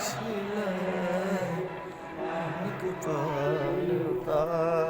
ছিল পারতা